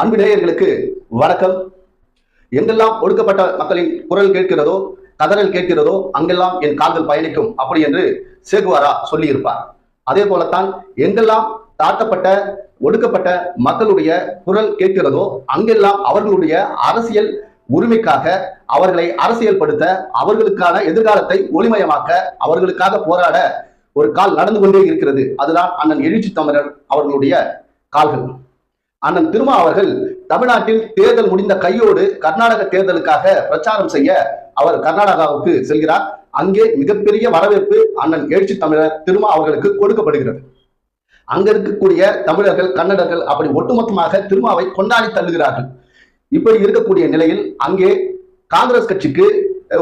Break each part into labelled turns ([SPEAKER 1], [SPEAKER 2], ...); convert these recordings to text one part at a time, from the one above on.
[SPEAKER 1] அன்பு நேயர்களுக்கு வணக்கம் எங்கெல்லாம் ஒடுக்கப்பட்ட மக்களின் குரல் கேட்கிறதோ கதறல் கேட்கிறதோ அங்கெல்லாம் என் கால்கள் பயணிக்கும் அப்படி என்று சேகுவாரா சொல்லியிருப்பார் அதே போலத்தான் எங்கெல்லாம் தாட்டப்பட்ட ஒடுக்கப்பட்ட மக்களுடைய குரல் கேட்கிறதோ அங்கெல்லாம் அவர்களுடைய அரசியல் உரிமைக்காக அவர்களை அரசியல்படுத்த அவர்களுக்கான எதிர்காலத்தை ஒளிமயமாக்க அவர்களுக்காக போராட ஒரு கால் நடந்து கொண்டே இருக்கிறது அதுதான் அண்ணன் எழுச்சி தமிழர் அவர்களுடைய கால்கள் அண்ணன் திருமா அவர்கள் தமிழ்நாட்டில் தேர்தல் முடிந்த கையோடு கர்நாடக தேர்தலுக்காக பிரச்சாரம் செய்ய அவர் கர்நாடகாவுக்கு செல்கிறார் அங்கே மிகப்பெரிய வரவேற்பு அண்ணன் எழுச்சி தமிழர் திருமா அவர்களுக்கு கொடுக்கப்படுகிறது அங்க இருக்கக்கூடிய தமிழர்கள் கன்னடர்கள் அப்படி ஒட்டுமொத்தமாக திருமாவை கொண்டாடி தள்ளுகிறார்கள் இப்படி இருக்கக்கூடிய நிலையில் அங்கே காங்கிரஸ் கட்சிக்கு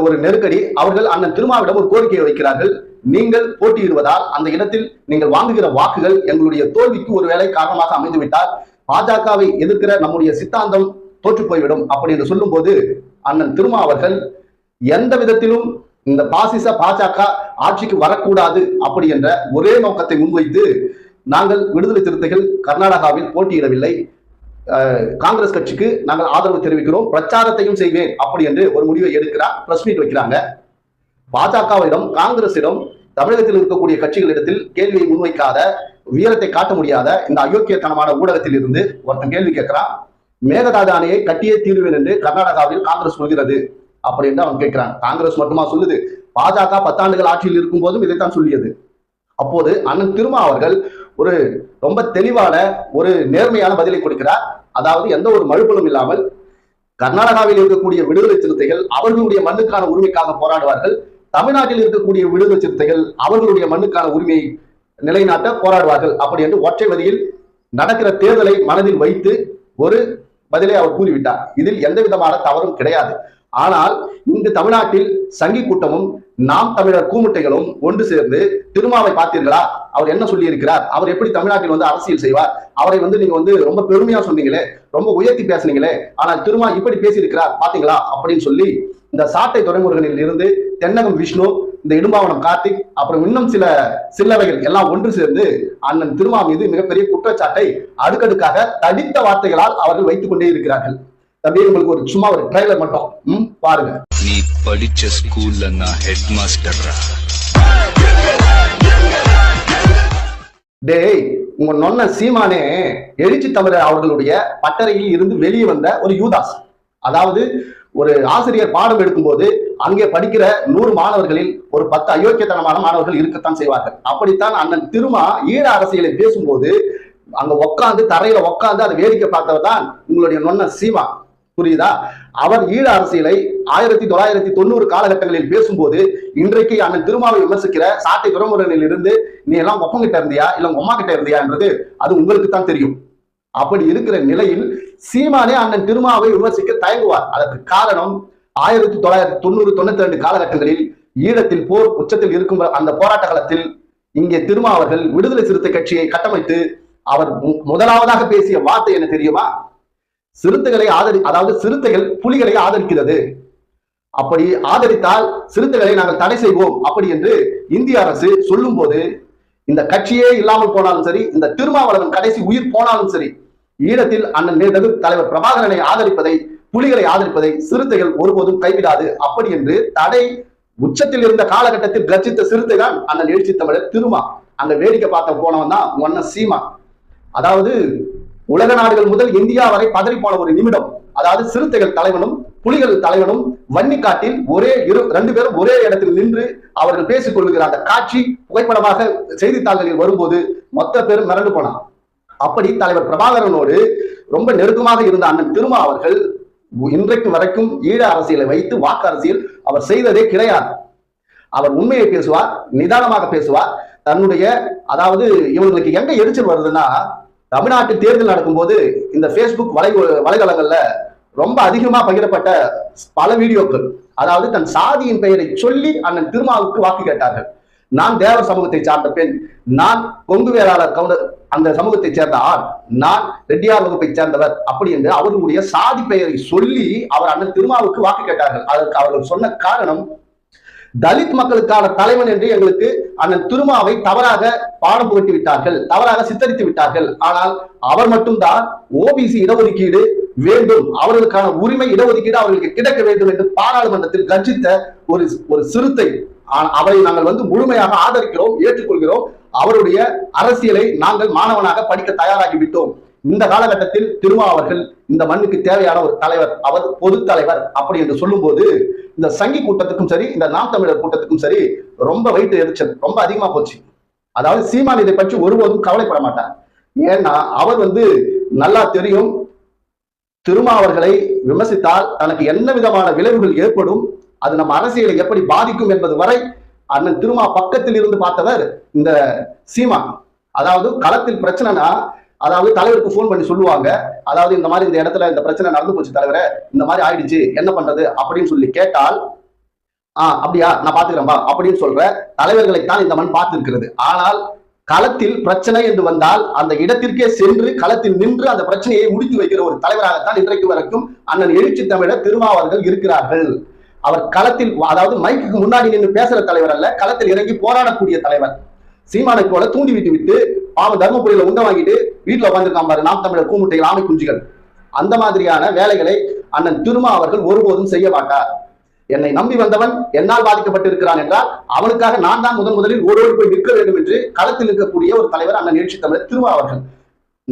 [SPEAKER 1] ஒரு நெருக்கடி அவர்கள் அண்ணன் திருமாவிடம் ஒரு கோரிக்கையை வைக்கிறார்கள் நீங்கள் போட்டியிடுவதால் அந்த இடத்தில் நீங்கள் வாங்குகிற வாக்குகள் எங்களுடைய தோல்விக்கு ஒருவேளை காரணமாக அமைந்துவிட்டால் பாஜகவை எதிர்க்கிற நம்முடைய சித்தாந்தம் தோற்று போய்விடும் என்று சொல்லும் போது அண்ணன் திருமா அவர்கள் எந்த விதத்திலும் இந்த பாசிச பாஜக ஆட்சிக்கு வரக்கூடாது அப்படி என்ற ஒரே நோக்கத்தை முன்வைத்து நாங்கள் விடுதலை சிறுத்தைகள் கர்நாடகாவில் போட்டியிடவில்லை காங்கிரஸ் கட்சிக்கு நாங்கள் ஆதரவு தெரிவிக்கிறோம் பிரச்சாரத்தையும் செய்வேன் அப்படி என்று ஒரு முடிவை எடுக்கிறார் பிரஸ் மீட் வைக்கிறாங்க பாஜகவிடம் காங்கிரசிடம் தமிழகத்தில் இருக்கக்கூடிய கட்சிகளிடத்தில் கேள்வியை முன்வைக்காத வீரத்தை காட்ட முடியாத இந்த அயோக்கியத்தனமான ஊடகத்தில் இருந்து ஒருத்தன் கேள்வி கேட்கிறான் மேகதாது அணையை கட்டியே தீர்வேன் என்று கர்நாடகாவில் காங்கிரஸ் சொல்கிறது அப்படின்னு அவன் கேட்கிறான் காங்கிரஸ் மட்டுமா சொல்லுது பாஜக பத்தாண்டுகள் ஆட்சியில் இருக்கும் போதும் இதைத்தான் சொல்லியது அப்போது அண்ணன் திருமா அவர்கள் ஒரு ரொம்ப தெளிவான ஒரு நேர்மையான பதிலை கொடுக்கிறார் அதாவது எந்த ஒரு மழுப்பலும் இல்லாமல் கர்நாடகாவில் இருக்கக்கூடிய விடுதலை சிறுத்தைகள் அவர்களுடைய மண்ணுக்கான உரிமைக்காக போராடுவார்கள் தமிழ்நாட்டில் இருக்கக்கூடிய விடுதலை சிறுத்தைகள் அவர்களுடைய மண்ணுக்கான உரிமையை நிலைநாட்ட போராடுவார்கள் அப்படி என்று ஒற்றை வதியில் நடக்கிற தேர்தலை மனதில் வைத்து ஒரு பதிலை அவர் கூறிவிட்டார் இதில் எந்த விதமான தவறும் கிடையாது ஆனால் இங்கு தமிழ்நாட்டில் சங்கி கூட்டமும் நாம் தமிழர் கூமுட்டைகளும் ஒன்று சேர்ந்து திருமாவை பார்த்தீர்களா அவர் என்ன சொல்லி இருக்கிறார் அவர் எப்படி தமிழ்நாட்டில் வந்து அரசியல் செய்வார் அவரை வந்து நீங்க வந்து ரொம்ப பெருமையா சொன்னீங்களே ரொம்ப உயர்த்தி பேசுனீங்களே ஆனால் திருமா இப்படி பேசியிருக்கிறார் பாத்தீங்களா அப்படின்னு சொல்லி இந்த சாட்டை துறைமுருகனில் இருந்து தென்னகம் விஷ்ணு இந்த இடும்பாவனம் கார்த்திக் அப்புறம் இன்னும் சில சில்லவைகள் எல்லாம் ஒன்று சேர்ந்து அண்ணன் திருமா மீது மிகப்பெரிய குற்றச்சாட்டை அடுக்கடுக்காக தடித்த வார்த்தைகளால் அவர்கள் வைத்துக் கொண்டே இருக்கிறார்கள் தம்பி உங்களுக்கு ஒரு சும்மா ஒரு ட்ரைலர் மட்டும் பாருங்க நீ படிச்ச ஸ்கூல்ல டேய் உங்க நொன்ன சீமானே எழுச்சி தமிழர் அவர்களுடைய பட்டறையில் இருந்து வெளியே வந்த ஒரு யூதாஸ் அதாவது ஒரு ஆசிரியர் பாடம் எடுக்கும்போது அங்கே படிக்கிற நூறு மாணவர்களில் ஒரு பத்து அயோக்கியத்தனமான மாணவர்கள் இருக்கத்தான் செய்வார்கள் அப்படித்தான் அண்ணன் திருமா ஈழ அரசியலை பேசும்போது அங்க உட்காந்து தரையில உட்காந்து அதை வேடிக்கை பார்த்தவர் தான் உங்களுடைய நொன்ன சீமா புரியுதா அவர் ஈழ அரசியலை ஆயிரத்தி தொள்ளாயிரத்தி தொண்ணூறு காலகட்டங்களில் பேசும்போது இன்றைக்கு அண்ணன் திருமாவை விமர்சிக்கிற சாட்டை துறைமுறைகளில் இருந்து நீ எல்லாம் ஒப்பங்கிட்ட இருந்தியா இல்ல உங்க அம்மா கிட்ட இருந்தியா என்றது அது உங்களுக்கு தான் தெரியும் அப்படி இருக்கிற நிலையில் சீமானே அண்ணன் திருமாவை விமர்சிக்க தயங்குவார் அதற்கு காரணம் ஆயிரத்தி தொள்ளாயிரத்தி தொண்ணூறு தொண்ணூத்தி ரெண்டு காலகட்டங்களில் ஈழத்தில் போர் உச்சத்தில் இருக்கும் அந்த போராட்ட காலத்தில் இங்கே திருமா அவர்கள் விடுதலை சிறுத்தை கட்சியை கட்டமைத்து அவர் முதலாவதாக பேசிய வார்த்தை என்ன தெரியுமா சிறுத்தைகளை ஆதரி அதாவது சிறுத்தைகள் புலிகளை ஆதரிக்கிறது அப்படி ஆதரித்தால் சிறுத்தைகளை நாங்கள் தடை செய்வோம் அப்படி என்று இந்திய அரசு சொல்லும் போது இந்த கட்சியே இல்லாமல் போனாலும் சரி இந்த திருமாவளவன் கடைசி உயிர் போனாலும் சரி ஈழத்தில் அண்ணன் தலைவர் பிரபாகரனை ஆதரிப்பதை புலிகளை ஆதரிப்பதை சிறுத்தைகள் ஒருபோதும் கைவிடாது அப்படி என்று தடை உச்சத்தில் இருந்த காலகட்டத்தில் கர்ஜித்த சிறுத்தை தான் அந்த எழுச்சி தமிழர் திருமா அந்த வேடிக்கை பார்த்த போனவன் தான் ஒன்ன சீமா அதாவது உலக நாடுகள் முதல் இந்தியா வரை பதறி போன ஒரு நிமிடம் அதாவது சிறுத்தைகள் தலைவனும் புலிகள் தலைவனும் வன்னிக்காட்டில் ஒரே இரு ரெண்டு பேரும் ஒரே இடத்தில் நின்று அவர்கள் பேசிக் கொள்கிற அந்த காட்சி புகைப்படமாக செய்தித்தாள்களில் வரும்போது மொத்த பேரும் மிரண்டு போனான் அப்படி தலைவர் பிரபாகரனோடு ரொம்ப நெருக்கமாக இருந்த அண்ணன் திருமா அவர்கள் இன்றைக்கு வரைக்கும் ஈழ அரசியலை வைத்து வாக்கு அரசியல் அவர் செய்ததே கிடையாது அவர் உண்மையை பேசுவார் நிதானமாக பேசுவார் தன்னுடைய அதாவது இவங்களுக்கு எங்க எரிச்சல் வருதுன்னா தமிழ்நாட்டு தேர்தல் நடக்கும்போது இந்த ஃபேஸ்புக் வலை வலைதளங்கள்ல ரொம்ப அதிகமா பகிரப்பட்ட பல வீடியோக்கள் அதாவது தன் சாதியின் பெயரை சொல்லி அண்ணன் திருமாவுக்கு வாக்கு கேட்டார்கள் நான் தேவர் சமூகத்தை சார்ந்த பெண் நான் கொங்கு வேளாளர் கவுண்டர் அந்த சமூகத்தை சேர்ந்த ஆண் நான் ரெட்டியார் வகுப்பை சேர்ந்தவர் அப்படி என்று அவர்களுடைய சாதி பெயரை சொல்லி அவர் அண்ணன் திருமாவுக்கு வாக்கு கேட்டார்கள் அதற்கு அவர்கள் சொன்ன காரணம் தலித் மக்களுக்கான தலைவன் என்று எங்களுக்கு அண்ணன் திருமாவை தவறாக பாடம் புகட்டி விட்டார்கள் தவறாக சித்தரித்து விட்டார்கள் ஆனால் அவர் மட்டும்தான் ஓபிசி இடஒதுக்கீடு வேண்டும் அவர்களுக்கான உரிமை இடஒதுக்கீடு அவர்களுக்கு கிடைக்க வேண்டும் என்று பாராளுமன்றத்தில் கர்ஜித்த ஒரு ஒரு சிறுத்தை அவரை நாங்கள் வந்து முழுமையாக ஆதரிக்கிறோம் ஏற்றுக்கொள்கிறோம் அவருடைய அரசியலை நாங்கள் மாணவனாக படிக்க தயாராகி விட்டோம் இந்த காலகட்டத்தில் திருமா அவர்கள் இந்த மண்ணுக்கு தேவையான ஒரு தலைவர் அவர் பொது தலைவர் அப்படி என்று சொல்லும்போது இந்த சங்கி கூட்டத்துக்கும் சரி இந்த நாம் தமிழர் கூட்டத்துக்கும் சரி ரொம்ப வயிற்று எரிச்சல் ரொம்ப அதிகமா போச்சு அதாவது சீமான் இதை பற்றி ஒருபோதும் கவலைப்பட மாட்டார் ஏன்னா அவர் வந்து நல்லா தெரியும் திருமாவர்களை விமர்சித்தால் தனக்கு என்ன விதமான விளைவுகள் ஏற்படும் அது நம்ம அரசியலை எப்படி பாதிக்கும் என்பது வரை அண்ணன் திருமா பக்கத்தில் இருந்து பார்த்தவர் இந்த சீமா அதாவது களத்தில் பிரச்சனைனா அதாவது தலைவருக்கு ஃபோன் பண்ணி சொல்லுவாங்க அதாவது இந்த மாதிரி இந்த இடத்துல இந்த பிரச்சனை நடந்து போச்சு தலைவரை இந்த மாதிரி ஆயிடுச்சு என்ன பண்றது அப்படின்னு சொல்லி கேட்டால் ஆஹ் அப்படியா நான் பா அப்படின்னு சொல்ற தலைவர்களை தான் இந்த மண் பார்த்திருக்கிறது ஆனால் களத்தில் பிரச்சனை என்று வந்தால் அந்த இடத்திற்கே சென்று களத்தில் நின்று அந்த பிரச்சனையை முடித்து வைக்கிற ஒரு தலைவராகத்தான் இன்றைக்கு வரைக்கும் அண்ணன் எழுச்சி தமிழர் திருமாவர்கள் இருக்கிறார்கள் அவர் களத்தில் அதாவது மைக்கு முன்னாடி நின்று பேசுற தலைவர் அல்ல களத்தில் இறங்கி போராடக்கூடிய தலைவர் சீமானை போல தூண்டி விட்டு விட்டு பாவ தர்மபுரியில உண்டை வாங்கிட்டு வீட்டுல உட்காந்துருக்கான் பாரு நாம் தமிழர் கூமுட்டை ஆமை குஞ்சுகள் அந்த மாதிரியான வேலைகளை அண்ணன் திருமா அவர்கள் ஒருபோதும் செய்ய மாட்டார் என்னை நம்பி வந்தவன் என்னால் பாதிக்கப்பட்டிருக்கிறான் என்றால் அவனுக்காக நான் தான் முதன் முதலில் ஒரு போய் நிற்க வேண்டும் என்று களத்தில் இருக்கக்கூடிய ஒரு தலைவர் அண்ணன் நிகழ்ச்சி தமிழர் திருமா அவர்கள்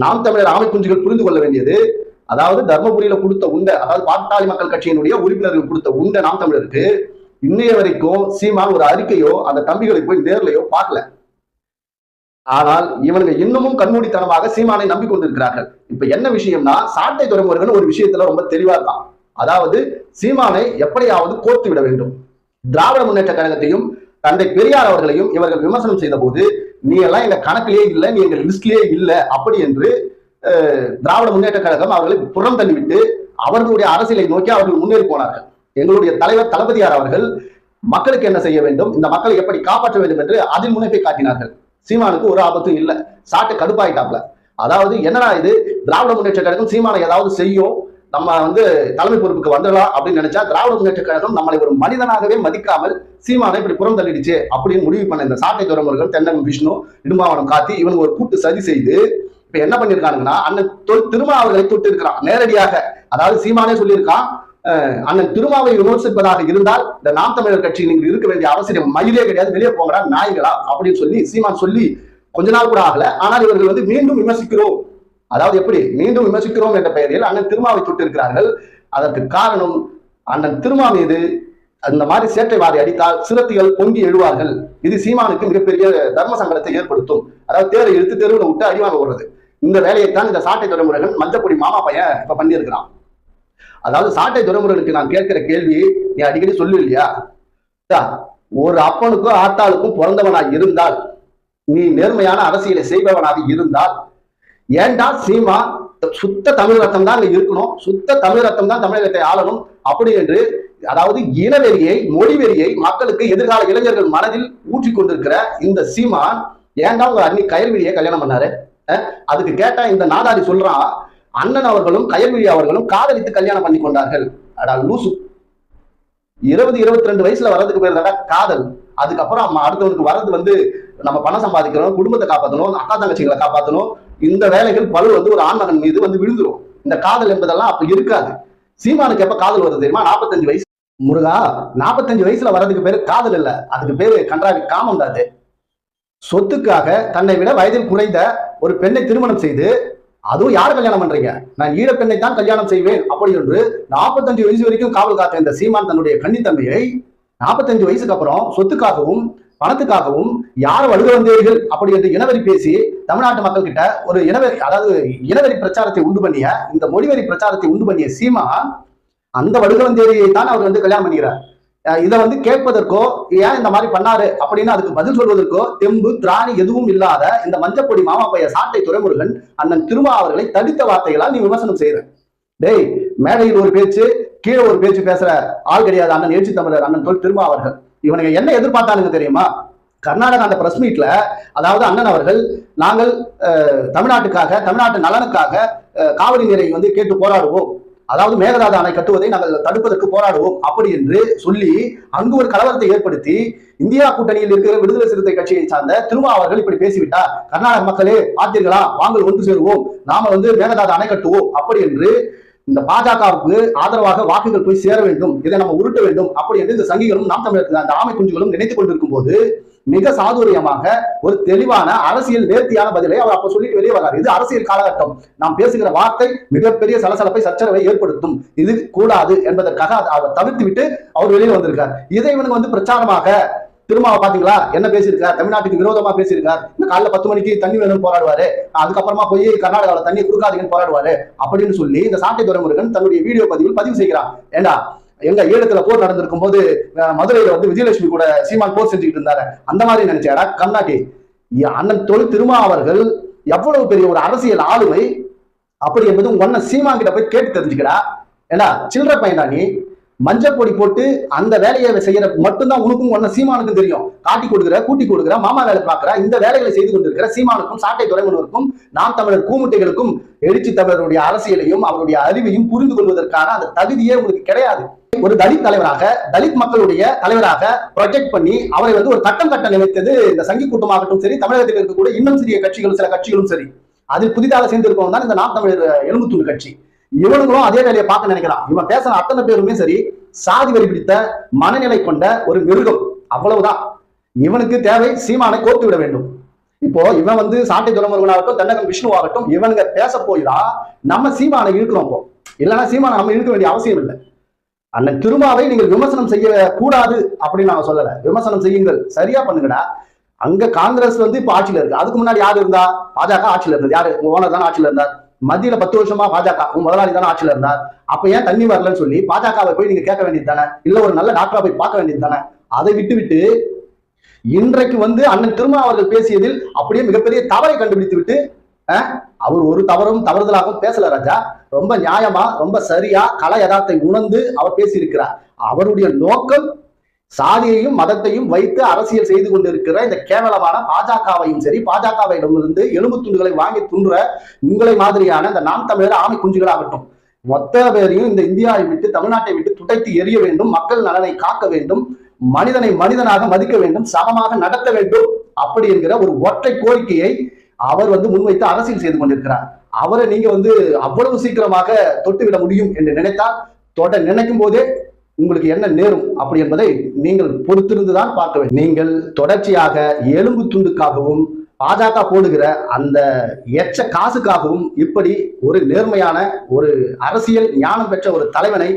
[SPEAKER 1] நாம் தமிழர் ஆமை குஞ்சுகள் புரிந்து கொள்ள வேண்டியது அதாவது தர்மபுரியில கொடுத்த உண்டை அதாவது பாட்டாளி மக்கள் கட்சியினுடைய உறுப்பினர்கள் கொடுத்த உண்டை நாம் தமிழருக்கு இன்னைய வரைக்கும் சீமான் ஒரு அறிக்கையோ அந்த தம்பிகளுக்கு போய் நேர்லையோ பார்க்கல ஆனால் இவனுங்க இன்னமும் கண்மூடித்தனமாக சீமானை நம்பிக்கொண்டிருக்கிறார்கள் இப்ப என்ன விஷயம்னா சாட்டை துறைமுருகன் ஒரு விஷயத்துல ரொம்ப தெளிவா இருக்கான் அதாவது சீமானை எப்படியாவது கோர்த்து விட வேண்டும் திராவிட முன்னேற்ற கழகத்தையும் தந்தை பெரியார் அவர்களையும் இவர்கள் விமர்சனம் செய்த போது நீ எல்லாம் எங்க கணக்கிலேயே இல்லை நீ எங்க லிஸ்ட்லயே இல்லை அப்படி என்று திராவிட முன்னேற்ற கழகம் அவர்களை புறம் தள்ளிவிட்டு அவர்களுடைய அரசியலை நோக்கி அவர்கள் முன்னேறி போனார்கள் எங்களுடைய தலைவர் தளபதியார் அவர்கள் மக்களுக்கு என்ன செய்ய வேண்டும் இந்த மக்களை எப்படி காப்பாற்ற வேண்டும் என்று அதில் முனைப்பை காட்டினார்கள் சீமானுக்கு ஒரு ஆபத்தும் இல்லை சாட்டு கடுப்பாயிட்டாப்ல அதாவது என்னடா இது திராவிட முன்னேற்ற கழகம் சீமானை ஏதாவது செய்யும் நம்ம வந்து தலைமை பொறுப்புக்கு வந்துடலாம் அப்படின்னு நினைச்சா திராவிட முன்னேற்ற கழகம் நம்மளை ஒரு மனிதனாகவே மதிக்காமல் சீமானை இப்படி புறம் தள்ளிடுச்சு அப்படின்னு முடிவு பண்ண இந்த சாட்டை துறைமுருகன் தென்னகம் விஷ்ணு இடும்பாவனம் காத்தி இவனுக்கு ஒரு கூட்டு சதி செய்து இப்ப என்ன பண்ணிருக்காங்கன்னா அண்ணன் திருமாவர்களை தொட்டு இருக்கிறான் நேரடியாக அதாவது சீமானே சொல்லியிருக்கான் அண்ணன் திருமாவை விமர்சிப்பதாக இருந்தால் இந்த நாம் தமிழர் கட்சி நீங்கள் இருக்க வேண்டிய அவசியம் மயிலே கிடையாது வெளியே போங்கடா நாய்களா அப்படின்னு சொல்லி சீமான் சொல்லி கொஞ்ச நாள் கூட ஆகல ஆனால் இவர்கள் வந்து மீண்டும் விமர்சிக்கிறோம் அதாவது எப்படி மீண்டும் விமர்சிக்கிறோம் என்ற பெயரில் அண்ணன் திருமாவை தொட்டிருக்கிறார்கள் அதற்கு காரணம் அண்ணன் திருமா மீது அந்த மாதிரி சேற்றை வாரி அடித்தால் சிறுத்தைகள் பொங்கி எழுவார்கள் இது சீமானுக்கு மிகப்பெரிய தர்ம சங்கடத்தை ஏற்படுத்தும் அதாவது தேரை இழுத்து தெருவில் விட்டு அடிவாங்க ஓடுறது இந்த வேலையைத்தான் இந்த சாட்டை துறைமுறைகள் மஞ்சப்பொடி மாமா பையன் இப்ப பண்ணியிருக்கிறான் அதாவது சாட்டை துறைமுறைகளுக்கு நான் கேட்கிற கேள்வி நீ அடிக்கடி சொல்லு இல்லையா ஒரு அப்பனுக்கும் ஆத்தாளுக்கும் பிறந்தவனாக இருந்தால் நீ நேர்மையான அரசியலை செய்பவனாக இருந்தால் ஏண்டா சீமா சுத்த தமிழ் ரத்தம் தான் இருக்கணும் சுத்த தமிழ் ரத்தம் தான் தமிழகத்தை ஆளணும் அப்படி என்று அதாவது இனவெறியை மொழிவெறியை மக்களுக்கு எதிர்கால இளைஞர்கள் மனதில் ஊற்றி கொண்டிருக்கிற இந்த சீமான் ஏன்டா உங்க அண்ணி கயல்விழியை கல்யாணம் பண்ணாரு அதுக்கு கேட்டா இந்த நாதாரி சொல்றான் அண்ணன் அவர்களும் கயல்விழி அவர்களும் காதலித்து கல்யாணம் பண்ணி கொண்டார்கள் அடா லூசு இருபது இருபத்தி ரெண்டு வயசுல வர்றதுக்கு பேர் தாண்டா காதல் அதுக்கப்புறம் அம்மா அடுத்தவனுக்கு வர்றது வந்து நம்ம பணம் சம்பாதிக்கணும் குடும்பத்தை காப்பாற்றணும் அக்கா தங்கச்சிகளை காப்பாற்றணும் இந்த வேலைகள் பலர் வந்து ஒரு ஆண்மகன் மீது வந்து விழுந்துரும் இந்த காதல் என்பதெல்லாம் அப்ப இருக்காது சீமானுக்கு எப்ப காதல் வருது தெரியுமா நாற்பத்தஞ்சு வயசு முருகா நாற்பத்தஞ்சு வயசுல வர்றதுக்கு பேரு காதல் இல்ல அதுக்கு பேரு கன்றாவி காமம் தாது சொத்துக்காக தன்னை விட வயதில் குறைந்த ஒரு பெண்ணை திருமணம் செய்து அதுவும் யார் கல்யாணம் பண்றீங்க நான் ஈழ பெண்ணை தான் கல்யாணம் செய்வேன் அப்படி என்று நாற்பத்தஞ்சு வயசு வரைக்கும் காவல் காத்த இந்த சீமான் தன்னுடைய தம்பியை நாற்பத்தஞ்சு வயசுக்கு அப்புறம் சொத்துக்காகவும் பணத்துக்காகவும் யார் வழுக வந்தீர்கள் அப்படி என்று இனவெறி பேசி தமிழ்நாட்டு மக்கள் கிட்ட ஒரு இனவெறி அதாவது இனவெறி பிரச்சாரத்தை உண்டு பண்ணிய இந்த மொழிவெறி பிரச்சாரத்தை உண்டு பண்ணிய சீமான் அந்த வடுகவன் தேவியை தான் அவர் வந்து கல்யாணம் பண்ணிக்கிறார் இதை வந்து கேட்பதற்கோ ஏன் இந்த மாதிரி பண்ணாரு அப்படின்னு அதுக்கு பதில் சொல்வதற்கோ தெம்பு திராணி எதுவும் இல்லாத இந்த மஞ்சப்பொடி மாமா பைய சாட்டை துறைமுருகன் அண்ணன் திருமா அவர்களை தடுத்த வார்த்தைகளால் நீ விமர்சனம் செய்யற டேய் மேடையில் ஒரு பேச்சு கீழே ஒரு பேச்சு பேசுற ஆள் கிடையாது அண்ணன் எழுச்சி தமிழர் அண்ணன் தோல் திருமா அவர்கள் இவனுங்க என்ன எதிர்பார்த்தானுங்க தெரியுமா கர்நாடக அந்த பிரஸ் மீட்ல அதாவது அண்ணன் அவர்கள் நாங்கள் தமிழ்நாட்டுக்காக தமிழ்நாட்டு நலனுக்காக காவிரி நீரை வந்து கேட்டு போராடுவோம் அதாவது மேகதாத அணை கட்டுவதை நாங்கள் தடுப்பதற்கு போராடுவோம் அப்படி என்று சொல்லி அங்கு ஒரு கலவரத்தை ஏற்படுத்தி இந்தியா கூட்டணியில் இருக்கிற விடுதலை சிறுத்தை கட்சியை சார்ந்த திருமா அவர்கள் இப்படி பேசிவிட்டார் கர்நாடக மக்களே பார்த்தீர்களா வாங்கல் ஒன்று சேருவோம் நாம வந்து மேகதாத அணை கட்டுவோம் அப்படி என்று இந்த பாஜகவுக்கு ஆதரவாக வாக்குகள் போய் சேர வேண்டும் இதை நம்ம உருட்ட வேண்டும் அப்படி என்று இந்த சங்கிகளும் நாம் தமிழர் அந்த ஆமை குஞ்சுகளும் நினைத்துக் கொண்டிருக்கும் போது மிக சாதுரியமாக ஒரு தெளிவான அரசியல் நேர்த்தியான பதிலை அவர் அப்ப சொல்லிட்டு வெளியே வராது இது அரசியல் காலகட்டம் நாம் பேசுகிற வார்த்தை மிகப்பெரிய சலசலப்பை சச்சரவை ஏற்படுத்தும் இது கூடாது என்பதற்காக அவர் தவிர்த்து விட்டு அவர் வெளியே வந்திருக்கார் இதை இவனுக்கு வந்து பிரச்சாரமாக திருமாவை பாத்தீங்களா என்ன பேசியிருக்காரு தமிழ்நாட்டுக்கு விரோதமா பேசியிருக்காரு இன்னும் காலைல பத்து மணிக்கு தண்ணி வேணும்னு போராடுவாரு அதுக்கப்புறமா போய் கர்நாடகாவில் தண்ணி கொடுக்காதீங்கன்னு போராடுவாரு அப்படின்னு சொல்லி இந்த சாட்டை துறைமுருகன் தன்னுடைய வீடியோ பதிவில் பதிவு செய்கிறான் ஏண்டா எங்க ஈழத்துல போர் நடந்திருக்கும் போது மதுரையில வந்து விஜயலட்சுமி கூட சீமான் போர் செஞ்சுட்டு இருந்தாரு அந்த மாதிரி நினைச்சாடா கண்ணாட்டி அண்ணன் தொழில் திருமா அவர்கள் எவ்வளவு பெரிய ஒரு அரசியல் ஆளுமை அப்படி என்பது உன்ன சீமான் கிட்ட போய் கேட்டு தெரிஞ்சுக்கிறா ஏன்னா சில்லற பையனா நீ மஞ்சள் பொடி போட்டு அந்த வேலையை செய்யற மட்டும்தான் உனக்கும் ஒன்ன சீமானுக்கும் தெரியும் காட்டி கொடுக்குற கூட்டி கொடுக்குற மாமா வேலை பாக்குற இந்த வேலைகளை செய்து கொண்டிருக்கிற சீமானுக்கும் சாட்டை துறைமுனருக்கும் நாம் தமிழர் கூமுட்டைகளுக்கும் எழுச்சி தமிழருடைய அரசியலையும் அவருடைய அறிவையும் புரிந்து கொள்வதற்கான அந்த தகுதியே உங்களுக்கு கிடையாது ஒரு தலித் தலைவராக தலித் மக்களுடைய தலைவராக ப்ரொஜெக்ட் பண்ணி அவரை வந்து ஒரு கட்டம் கட்ட நினைத்தது இந்த சங்கி கூட்டமாகட்டும் சரி தமிழகத்தில் இருக்கக்கூடிய இன்னும் சிறிய கட்சிகளும் சில கட்சிகளும் சரி அதில் புதிதாக சேர்ந்திருப்பவன் தான் இந்த நாம் தமிழர் எலும்புத்தூள் கட்சி இவனுங்களும் அதே வேலையை பார்க்க நினைக்கிறான் இவன் பேசுற அத்தனை பேருமே சரி சாதி வரி பிடித்த மனநிலை கொண்ட ஒரு மிருகம் அவ்வளவுதான் இவனுக்கு தேவை சீமானை கோர்த்து விட வேண்டும் இப்போ இவன் வந்து சாட்டை துறைமுருகனாகட்டும் தண்டகம் விஷ்ணுவாகட்டும் இவனுங்க பேச போயிடா நம்ம சீமானை இழுக்கிறோம் இப்போ இல்லைன்னா சீமானை நம்ம இழுக்க வேண்டிய அவசியம் இல்லை அண்ணன் திருமாவை நீங்கள் விமர்சனம் செய்ய கூடாது அப்படின்னு நான் சொல்லல விமர்சனம் செய்யுங்கள் சரியா பண்ணுங்கடா அங்க காங்கிரஸ் வந்து இப்ப ஆட்சியில இருக்கு அதுக்கு முன்னாடி யாரு இருந்தா பாஜக ஆட்சியில இருந்தது யாரு உங்க ஓனர் தான் ஆட்சியில இருந்தார் மத்தியில பத்து வருஷமா பாஜக உங்க முதலாளி தானே ஆட்சியில இருந்தார் அப்ப ஏன் தண்ணி வரலன்னு சொல்லி பாஜகவை போய் நீங்க கேட்க வேண்டியது தானே இல்ல ஒரு நல்ல டாக்டரா போய் பார்க்க வேண்டியது தானே அதை விட்டு விட்டு இன்றைக்கு வந்து அண்ணன் திருமா அவர்கள் பேசியதில் அப்படியே மிகப்பெரிய தவறை கண்டுபிடித்து விட்டு அவர் ஒரு தவறும் தவறுதலாகவும் பேசல ராஜா ரொம்ப நியாயமா ரொம்ப சரியா கலை யதார்த்தை உணர்ந்து அவர் பேசியிருக்கிறார் அவருடைய நோக்கம் சாதியையும் மதத்தையும் வைத்து அரசியல் செய்து கொண்டிருக்கிற இந்த கேவலமான பாஜகவையும் சரி பாஜகவிடமிருந்து எலும்பு துண்டுகளை வாங்கி துன்ற உங்களை மாதிரியான இந்த நாம் தமிழர் ஆமை குஞ்சுகளாகட்டும் மொத்த பேரையும் இந்த இந்தியாவை விட்டு தமிழ்நாட்டை விட்டு துடைத்து எரிய வேண்டும் மக்கள் நலனை காக்க வேண்டும் மனிதனை மனிதனாக மதிக்க வேண்டும் சமமாக நடத்த வேண்டும் அப்படி என்கிற ஒரு ஒற்றை கோரிக்கையை அவர் வந்து முன்வைத்து அரசியல் செய்து கொண்டிருக்கிறார் அவரை நீங்க வந்து அவ்வளவு சீக்கிரமாக தொட்டுவிட முடியும் என்று நினைத்தால் தொட நினைக்கும் போதே உங்களுக்கு என்ன நேரும் அப்படி என்பதை நீங்கள் பொறுத்திருந்துதான் பார்க்க வேண்டும் நீங்கள் தொடர்ச்சியாக எலும்பு துண்டுக்காகவும் பாஜக போடுகிற அந்த எச்ச காசுக்காகவும் இப்படி ஒரு நேர்மையான ஒரு அரசியல் ஞானம் பெற்ற ஒரு தலைவனை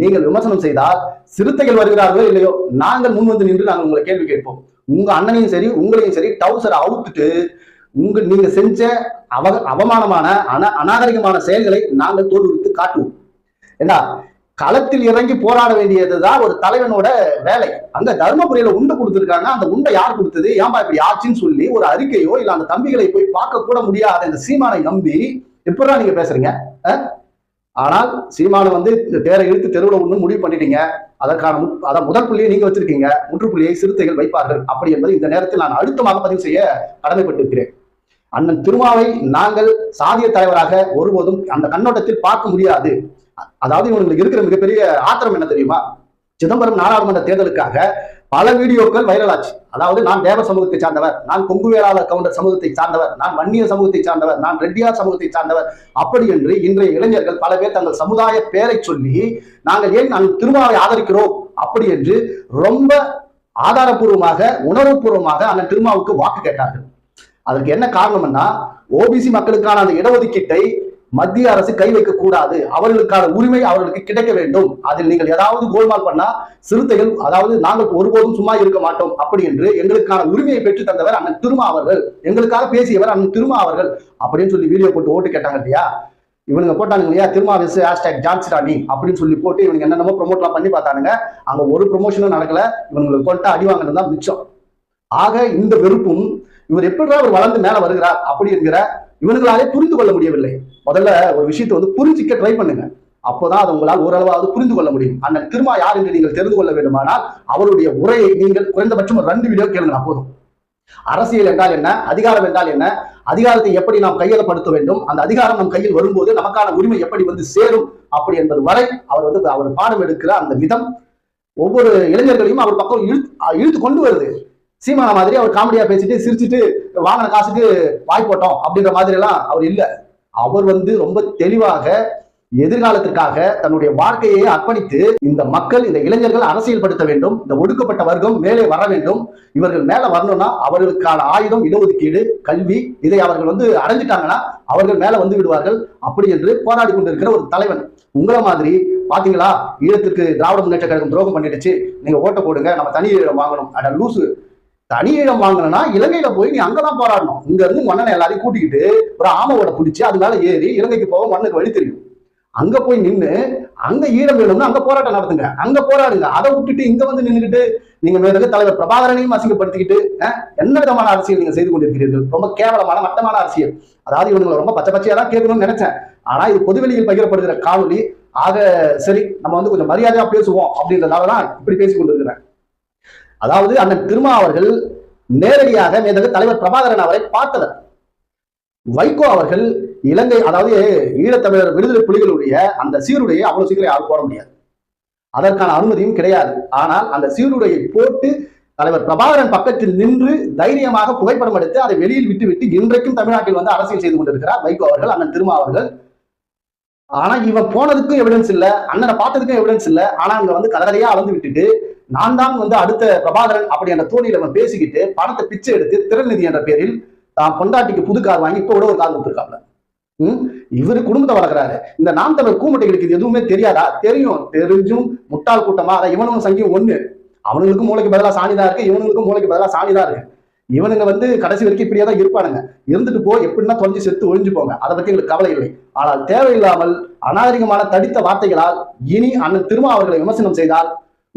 [SPEAKER 1] நீங்கள் விமர்சனம் செய்தால் சிறுத்தைகள் வருகிறார்களோ இல்லையோ நாங்கள் முன் வந்து நின்று நாங்கள் உங்களை கேள்வி கேட்போம் உங்க அண்ணனையும் சரி உங்களையும் சரி டவுசரை அவுத்துட்டு உங்க நீங்க செஞ்ச அவ அவமானமான அன அநாகரிகமான செயல்களை நாங்கள் தோற்றுவித்து காட்டுவோம் ஏன்னா களத்தில் இறங்கி போராட வேண்டியதுதான் ஒரு தலைவனோட வேலை அங்க தர்மபுரியில உண்டு கொடுத்துருக்காங்க அந்த உண்டை யார் கொடுத்தது ஏன்பா இப்படி ஆச்சுன்னு சொல்லி ஒரு அறிக்கையோ இல்ல அந்த தம்பிகளை போய் பார்க்க கூட முடியாத இந்த சீமானை நம்பி எப்படிதான் நீங்க பேசுறீங்க ஆனால் சீமானை வந்து இந்த தேரை இழுத்து தெருவில் ஒண்ணு முடிவு பண்ணிட்டீங்க அதற்கான அதை முதல் புள்ளியை நீங்க வச்சிருக்கீங்க முற்றுப்புள்ளியை சிறுத்தைகள் வைப்பார்கள் அப்படி என்பது இந்த நேரத்தில் நான் அழுத்தமாக பதிவு செய்ய கடமைப்பட்டிருக்கிறேன் அண்ணன் திருமாவை நாங்கள் சாதிய தலைவராக ஒருபோதும் அந்த கண்ணோட்டத்தில் பார்க்க முடியாது அதாவது இவங்களுக்கு இருக்கிற மிகப்பெரிய ஆத்திரம் என்ன தெரியுமா சிதம்பரம் நாடாளுமன்ற தேர்தலுக்காக பல வீடியோக்கள் வைரலாச்சு அதாவது நான் தேவ சமூகத்தை சார்ந்தவர் நான் கொங்கு வேளாளர் கவுண்டர் சமூகத்தை சார்ந்தவர் நான் வன்னிய சமூகத்தை சார்ந்தவர் நான் ரெட்டியார் சமூகத்தை சார்ந்தவர் அப்படி என்று இன்றைய இளைஞர்கள் பல பேர் தங்கள் சமுதாய பேரை சொல்லி நாங்கள் ஏன் நான் திருமாவை ஆதரிக்கிறோம் அப்படி என்று ரொம்ப ஆதாரபூர்வமாக உணர்வுபூர்வமாக அந்த திருமாவுக்கு வாக்கு கேட்டார்கள் அதற்கு என்ன காரணம்னா ஓபிசி மக்களுக்கான அந்த இடஒதுக்கீட்டை மத்திய அரசு கை வைக்க கூடாது அவர்களுக்கான உரிமை அவர்களுக்கு கிடைக்க வேண்டும் அதில் நீங்கள் ஏதாவது கோல்மால் பண்ணா சிறுத்தைகள் அதாவது நாங்கள் ஒருபோதும் சும்மா இருக்க மாட்டோம் அப்படி என்று எங்களுக்கான உரிமையை பெற்று தந்தவர் அண்ணன் திருமா அவர்கள் எங்களுக்காக பேசியவர் அண்ணன் திருமா அவர்கள் அப்படின்னு சொல்லி வீடியோ போட்டு ஓட்டு கேட்டாங்க இல்லையா இவனுங்க போட்டாங்க இல்லையா திருமா விசு ஹேஷ்டாக் ஜான்சி ராணி அப்படின்னு சொல்லி போட்டு இவங்க என்னென்னமோ ப்ரொமோட்லாம் பண்ணி பார்த்தானுங்க அங்கே ஒரு ப்ரொமோஷனும் நடக்கல இவங்களுக்கு கொண்டா அடி வாங்கினது தான் மிச்சம் ஆக இந்த வெறுப்பும் இவர் எப்படிதான் அவர் வளர்ந்து மேல வருகிறார் அப்படி என்கிற இவனுங்களாலே புரிந்து கொள்ள முடியவில்லை முதல்ல ஒரு விஷயத்தை வந்து புரிஞ்சிக்க ட்ரை பண்ணுங்க அப்போதான் அது உங்களால் ஓரளவாவது புரிந்து கொள்ள முடியும் அண்ணன் திருமா யார் என்று நீங்கள் தெரிந்து கொள்ள வேண்டுமானால் அவருடைய உரையை நீங்கள் குறைந்தபட்சம் ஒரு ரெண்டு வீடியோ கேளுங்க அப்போதும் அரசியல் என்றால் என்ன அதிகாரம் என்றால் என்ன அதிகாரத்தை எப்படி நாம் கையகப்படுத்த வேண்டும் அந்த அதிகாரம் நம் கையில் வரும்போது நமக்கான உரிமை எப்படி வந்து சேரும் அப்படி என்பது வரை அவர் வந்து அவர் பாடம் எடுக்கிற அந்த விதம் ஒவ்வொரு இளைஞர்களையும் அவர் பக்கம் இழுத்து இழுத்து கொண்டு வருது சீமான மாதிரி அவர் காமெடியா பேசிட்டு சிரிச்சுட்டு வாங்கின காசுக்கு வாய் போட்டோம் அப்படின்ற மாதிரி எல்லாம் அவர் இல்லை அவர் வந்து ரொம்ப தெளிவாக எதிர்காலத்திற்காக தன்னுடைய வாழ்க்கையை அர்ப்பணித்து இந்த மக்கள் இந்த இளைஞர்கள் அரசியல்படுத்த வேண்டும் இந்த ஒடுக்கப்பட்ட வர்க்கம் மேலே வர வேண்டும் இவர்கள் மேல வரணும்னா அவர்களுக்கான ஆயுதம் இடஒதுக்கீடு கல்வி இதை அவர்கள் வந்து அடைஞ்சிட்டாங்கன்னா அவர்கள் மேல வந்து விடுவார்கள் அப்படி என்று போராடி கொண்டிருக்கிற ஒரு தலைவன் உங்களை மாதிரி பாத்தீங்களா ஈழத்துக்கு திராவிட முன்னேற்ற கழகம் துரோகம் பண்ணிடுச்சு நீங்க ஓட்ட போடுங்க நம்ம தனி வாங்கணும் அட லூசு தனி ஈழம் வாங்கினா இலங்கையில போய் நீ அங்கதான் போராடணும் இங்க இருந்து மன்னனை எல்லாரையும் கூட்டிக்கிட்டு ஒரு ஆமாவோட பிடிச்சி அதனால ஏறி இலங்கைக்கு போக மண்ணுக்கு வழி தெரியும் அங்க போய் நின்று அங்க ஈழம் வேணும்னு அங்க போராட்டம் நடத்துங்க அங்க போராடுங்க அதை விட்டுட்டு இங்க வந்து நின்றுக்கிட்டு நீங்க மேலும் தலைவர் பிரபாகரனையும் அசிங்கப்படுத்திக்கிட்டு என்ன விதமான அரசியல் நீங்க செய்து கொண்டிருக்கிறீர்கள் ரொம்ப கேவலமான மட்டமான அரசியல் அதாவது இவங்களை ரொம்ப பச்சை பச்சையா தான் கேட்கணும்னு நினைச்சேன் ஆனா இது பொதுவெளியில் பகிரப்படுகிற காவலி ஆக சரி நம்ம வந்து கொஞ்சம் மரியாதையா பேசுவோம் அப்படின்றதால தான் இப்படி பேசிக்கொண்டிருக்கிறேன் அதாவது அண்ணன் திருமா அவர்கள் நேரடியாக மேதகு தலைவர் பிரபாகரன் அவரை பார்த்தவர் வைகோ அவர்கள் இலங்கை அதாவது ஈழத்தமிழர் விடுதலை புலிகளுடைய அந்த சீருடையை அவ்வளவு சீக்கிரம் யாரும் போட முடியாது அதற்கான அனுமதியும் கிடையாது ஆனால் அந்த சீருடையை போட்டு தலைவர் பிரபாகரன் பக்கத்தில் நின்று தைரியமாக புகைப்படம் எடுத்து அதை வெளியில் விட்டுவிட்டு இன்றைக்கும் தமிழ்நாட்டில் வந்து அரசியல் செய்து கொண்டிருக்கிறார் வைகோ அவர்கள் அண்ணன் திருமா அவர்கள் ஆனா இவன் போனதுக்கும் எவிடன்ஸ் இல்லை அண்ணனை பார்த்ததுக்கும் எவிடன்ஸ் இல்லை ஆனா அங்க வந்து கதறையா அளந்து விட்டுட்டு நான் தான் வந்து அடுத்த பிரபாகரன் அப்படி என்ற தோணியில அவன் பேசிக்கிட்டு பணத்தை பிச்சை எடுத்து திறநிதி என்ற பேரில் தான் பொண்டாட்டிக்கு புது கார் வாங்கி இப்போ கூட ஒரு கார் கொடுத்துருக்காப்ல உம் இவரு குடும்பத்தை வளர்க்குறாரு இந்த நாம் தமிழ் கூமட்டைகளுக்கு இது எதுவுமே தெரியாதா தெரியும் தெரிஞ்சும் முட்டாள் கூட்டமா அதான் இவனும் சங்கியும் ஒண்ணு அவனுங்களுக்கு மூளைக்கு பதிலாக சாணிதான் இருக்கு இவனுங்களுக்கும் மூளைக்கு பதிலா சாணிதான் இருக்கு இவனுங்க வந்து கடைசி வரைக்கும் இப்படியே தான் இருப்பானுங்க இருந்துட்டு போ எப்படின்னா தொலைஞ்சு செத்து ஒழிஞ்சு போங்க அதை பத்தி எங்களுக்கு கவலை இல்லை ஆனால் தேவையில்லாமல் அநாகரிகமான தடித்த வார்த்தைகளால் இனி அண்ணன் திருமா அவர்களை விமர்சனம் செய்தால்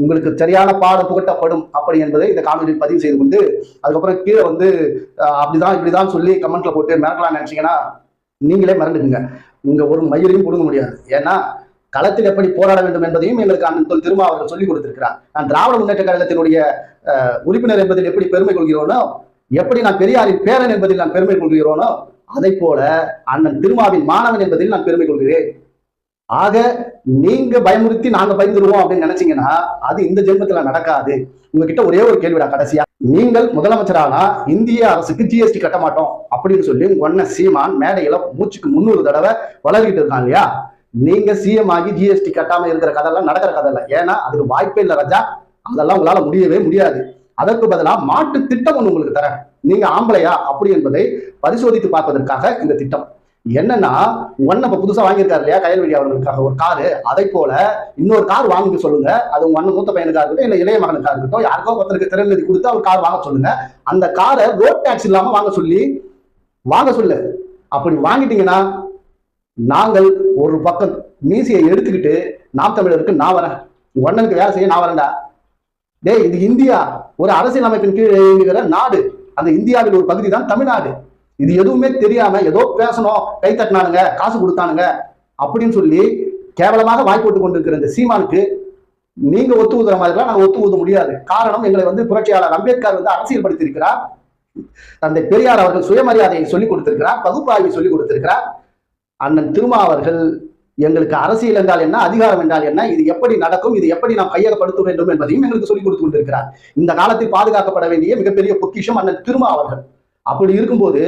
[SPEAKER 1] உங்களுக்கு சரியான பாடம் புகட்டப்படும் அப்படி என்பதை இந்த காணொலியில் பதிவு செய்து கொண்டு அதுக்கப்புறம் கீழே வந்து அப்படிதான் இப்படிதான் சொல்லி கமெண்ட்ல போட்டு மிரட்டலாம் நினைச்சீங்கன்னா நீங்களே மறந்துடுங்க உங்க ஒரு மயிலையும் கொடுக்க முடியாது ஏன்னா களத்தில் எப்படி போராட வேண்டும் என்பதையும் எங்களுக்கு அண்ணன் திரும்ப அவர்கள் சொல்லிக் கொடுத்திருக்கிறார் நான் திராவிட முன்னேற்ற கழகத்தினுடைய உறுப்பினர் என்பதில் எப்படி பெருமை கொள்கிறோனோ எப்படி நான் பெரியாரின் பேரன் என்பதில் நான் பெருமை கொள்கிறோனோ அதை போல அண்ணன் திருமாவின் மாணவன் என்பதில் நான் பெருமை கொள்கிறேன் ஆக நீங்க பயமுறுத்தி நாங்க பயந்துருவோம் அப்படின்னு நினைச்சீங்கன்னா அது இந்த ஜென்மத்துல நடக்காது உங்ககிட்ட ஒரே ஒரு கேள்விடா கடைசியா நீங்கள் முதலமைச்சரானா இந்திய அரசுக்கு ஜிஎஸ்டி கட்ட மாட்டோம் அப்படின்னு சொல்லி ஒன்ன சீமான் மேடையில மூச்சுக்கு முன்னூறு தடவை வளர்கிட்டு இருக்காங்க இல்லையா நீங்க சிஎம் ஆகி ஜிஎஸ்டி கட்டாம இருக்கிற எல்லாம் நடக்கிற கதை இல்லை ஏன்னா அதுக்கு வாய்ப்பே இல்லை ரஜா அதெல்லாம் உங்களால முடியவே முடியாது அதற்கு பதிலா மாட்டு திட்டம் ஒண்ணு உங்களுக்கு தரேன் நீங்க ஆம்பளையா அப்படி என்பதை பரிசோதித்து பார்ப்பதற்காக இந்த திட்டம் என்னன்னா ஒன்னு இப்ப புதுசா வாங்கியிருக்காரு இல்லையா வழி அவர்களுக்காக ஒரு காரு அதை போல இன்னொரு கார் வாங்கிட்டு சொல்லுங்க அது உங்க அண்ணன் மூத்த பையனுக்கா இருக்கட்டும் இல்ல இளைய மகனுக்கா இருக்கட்டும் யாருக்கோ ஒருத்தருக்கு திறன் கொடுத்து அவர் கார் வாங்க சொல்லுங்க அந்த காரை ரோட் டாக்ஸ் இல்லாம வாங்க சொல்லி வாங்க சொல்லு அப்படி வாங்கிட்டீங்கன்னா நாங்கள் ஒரு பக்கம் மீசியை எடுத்துக்கிட்டு நாம் தமிழருக்கு நான் வரேன் உங்க அண்ணனுக்கு வேலை செய்ய நான் வரேன்டா டேய் இது இந்தியா ஒரு அரசியல் அமைப்பின் கீழ் இயங்குகிற நாடு அந்த இந்தியாவில் ஒரு பகுதி தான் தமிழ்நாடு இது எதுவுமே தெரியாம ஏதோ பேசணும் கை தட்டினானுங்க காசு கொடுத்தானுங்க அப்படின்னு சொல்லி கேவலமாக வாய்ப்பு விட்டு கொண்டிருக்கிற இந்த சீமானுக்கு நீங்க ஒத்து ஊதுற மாதிரிலாம் நாங்கள் ஒத்து ஊத முடியாது காரணம் எங்களை வந்து புரட்சியாளர் அம்பேத்கர் வந்து அரசியல்படுத்தியிருக்கிறார் தந்தை பெரியார் அவர்கள் சுயமரியாதையை சொல்லிக் கொடுத்திருக்கிறார் பகுப்பாய்வை சொல்லிக் கொடுத்திருக்கிறார் அண்ணன் திருமா அவர்கள் எங்களுக்கு அரசியல் என்றால் என்ன அதிகாரம் என்றால் என்ன இது எப்படி நடக்கும் இது எப்படி நாம் கையகப்படுத்த வேண்டும் என்பதையும் எங்களுக்கு சொல்லிக் கொடுத்து கொண்டிருக்கிறார் இந்த காலத்தில் பாதுகாக்கப்பட வேண்டிய மிகப்பெரிய பொக்கிஷம் அண்ணன் திருமா அவர்கள் அப்படி இருக்கும்போது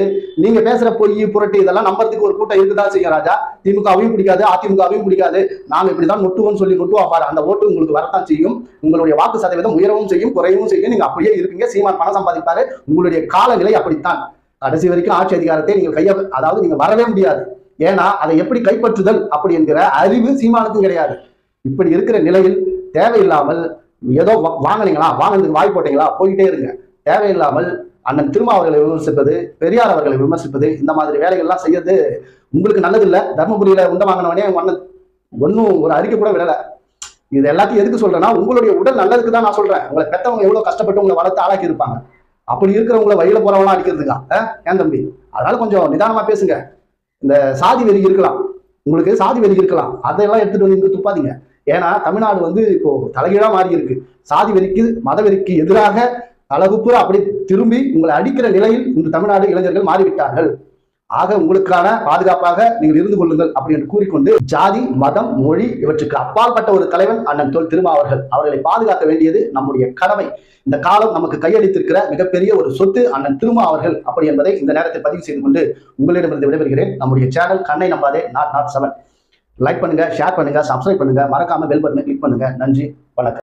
[SPEAKER 1] நீங்க பேசுற பொய் புரட்டு இதெல்லாம் நம்பறதுக்கு ஒரு கூட்டம் இருக்குதா செய்யும் ராஜா திமுகவையும் பிடிக்காது அதிமுகவையும் பிடிக்காது நாங்க இப்படிதான் நொட்டுவோம்னு சொல்லி முட்டுவா பாரு அந்த ஓட்டு உங்களுக்கு வரத்தான் செய்யும் உங்களுடைய வாக்கு சதவீதம் உயரவும் செய்யும் குறையவும் செய்யும் நீங்க அப்படியே இருப்பீங்க சீமான் பணம் சம்பாதிப்பாரு உங்களுடைய காலநிலை அப்படித்தான் கடைசி வரைக்கும் ஆட்சி அதிகாரத்தை நீங்க கைய அதாவது நீங்க வரவே முடியாது ஏன்னா அதை எப்படி கைப்பற்றுதல் அப்படி என்கிற அறிவு சீமானுக்கும் கிடையாது இப்படி இருக்கிற நிலையில் தேவையில்லாமல் ஏதோ வாங்கினீங்களா வாங்கினதுக்கு வாய் போட்டீங்களா போயிட்டே இருங்க தேவையில்லாமல் அண்ணன் திருமா அவர்களை விமர்சிப்பது பெரியார் அவர்களை விமர்சிப்பது இந்த மாதிரி வேலைகள்லாம் செய்யறது உங்களுக்கு நல்லது இல்லை தர்மபுரியில உண்ட வாங்கினவனே அண்ணன் ஒன்றும் ஒரு அறிக்கை கூட விடலை இது எல்லாத்தையும் எதுக்கு சொல்றேன்னா உங்களுடைய உடல் நல்லதுக்கு தான் நான் சொல்றேன் உங்களை பெற்றவங்க எவ்வளவு கஷ்டப்பட்டு உங்களை வளர்த்து ஆளாக்கி இருப்பாங்க அப்படி இருக்கிறவங்கள வழியில போறவங்களாம் அடிக்கிறதுக்கா ஏன் தம்பி அதனால கொஞ்சம் நிதானமா பேசுங்க இந்த சாதி வெறி இருக்கலாம் உங்களுக்கு சாதி வெறி இருக்கலாம் அதையெல்லாம் எடுத்துட்டு வந்து இங்க துப்பாதீங்க ஏன்னா தமிழ்நாடு வந்து இப்போ தலைகீழா மாறி இருக்கு சாதி வெறிக்கு மத வெறிக்கு எதிராக தலகுப்புற அப்படி திரும்பி உங்களை அடிக்கிற நிலையில் இந்த தமிழ்நாடு இளைஞர்கள் மாறிவிட்டார்கள் ஆக உங்களுக்கான பாதுகாப்பாக நீங்கள் இருந்து கொள்ளுங்கள் அப்படி என்று கூறிக்கொண்டு ஜாதி மதம் மொழி இவற்றுக்கு அப்பாற்பட்ட ஒரு தலைவன் அண்ணன் தொல் திருமாவர்கள் அவர்களை பாதுகாக்க வேண்டியது நம்முடைய கடமை இந்த காலம் நமக்கு கையளித்திருக்கிற மிகப்பெரிய ஒரு சொத்து அண்ணன் திருமா அவர்கள் அப்படி என்பதை இந்த நேரத்தில் பதிவு செய்து கொண்டு உங்களிடமிருந்து விடைபெறுகிறேன் நம்முடைய சேனல் கண்ணை நம்பாதே நாட் நாட் செவன் லைக் பண்ணுங்க ஷேர் பண்ணுங்க சப்ஸ்கிரைப் பண்ணுங்க மறக்காம பெல் பட்டனை கிளிக் பண்ணுங்க நன்றி வணக்கம்